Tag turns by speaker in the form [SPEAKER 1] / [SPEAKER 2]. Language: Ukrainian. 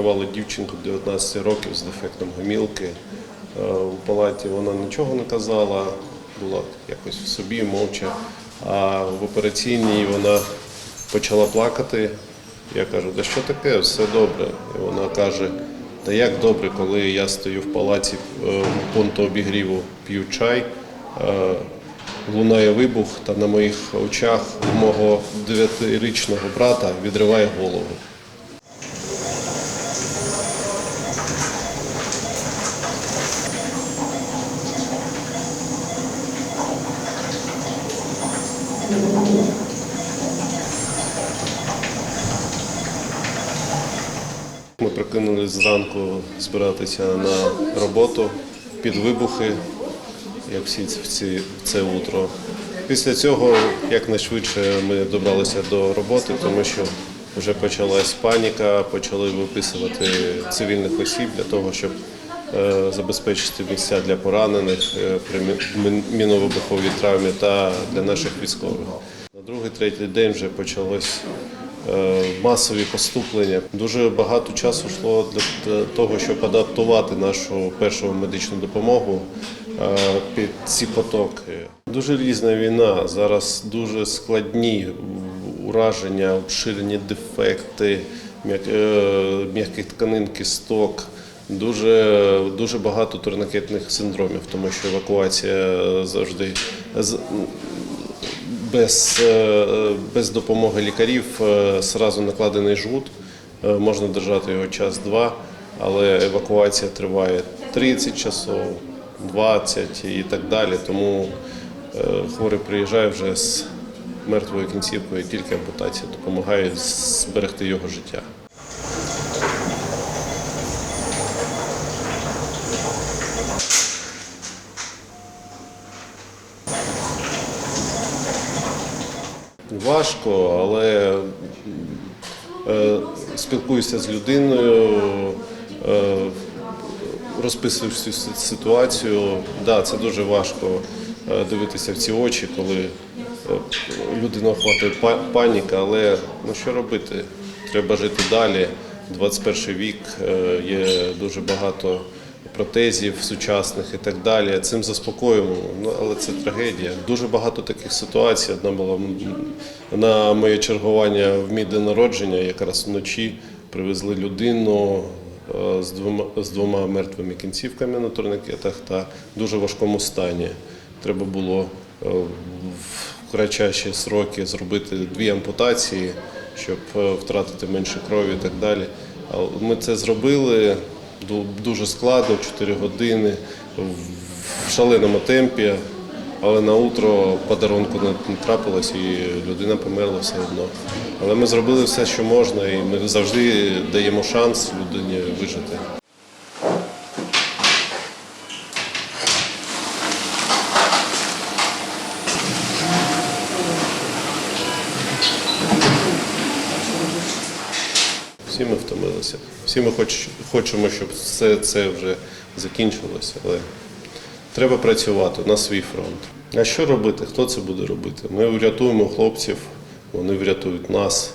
[SPEAKER 1] оперували дівчинку 19 років з дефектом гомілки. Е, У палаті вона нічого не казала, була якось в собі, мовча. А в операційній вона почала плакати. Я кажу, да що таке, все добре. І вона каже, та як добре, коли я стою в палаці е, в пункту обігріву, п'ю чай, е, лунає вибух, та на моїх очах у мого дев'ятирічного брата відриває голову. Ми прокинулись зранку збиратися на роботу під вибухи, як всі ці- це утро. Після цього якнайшвидше ми добралися до роботи, тому що вже почалась паніка, почали виписувати цивільних осіб для того, щоб забезпечити місця для поранених е, при міновибуховій травмі та для наших військових. На другий, третій день вже почалось е, масові поступлення. Дуже багато часу йшло для того, щоб адаптувати нашу першу медичну допомогу е, під ці потоки. Дуже різна війна. Зараз дуже складні ураження, обширені дефекти м'як- е, м'яких тканин, кісток. Дуже, дуже багато турникетних синдромів, тому що евакуація завжди без, е, без допомоги лікарів е, зразу накладений жгут. Е, Можна держати його час-два, але евакуація триває 30 часов, 20 і так далі. Тому е, хворий приїжджає вже з мертвою кінцівкою, тільки ампутація допомагає зберегти його життя. Важко, але е, спілкуюся з людиною, е, розписую всю ситуацію. Да, це дуже важко е, дивитися в ці очі, коли людину охватує па- паніка, але ну що робити? Треба жити далі. 21 вік є дуже багато протезів сучасних і так далі. Цим заспокоюємо, ну але це трагедія. Дуже багато таких ситуацій. Одна була на моє чергування в мій день народження, якраз вночі привезли людину е, з двома з двома мертвими кінцівками на турникетах та дуже важкому стані. Треба було е, в кратчайші сроки зробити дві ампутації, щоб е, втратити менше крові і так далі. Ми це зробили дуже складно, 4 години в шаленому темпі, але на утро подарунку не трапилось і людина померла все одно. Але ми зробили все, що можна, і ми завжди даємо шанс людині вижити. Всі ми втомилися. Всі ми хоч, хочемо, щоб все це вже закінчилося, але треба працювати на свій фронт. А що робити? Хто це буде робити? Ми врятуємо хлопців, вони врятують нас.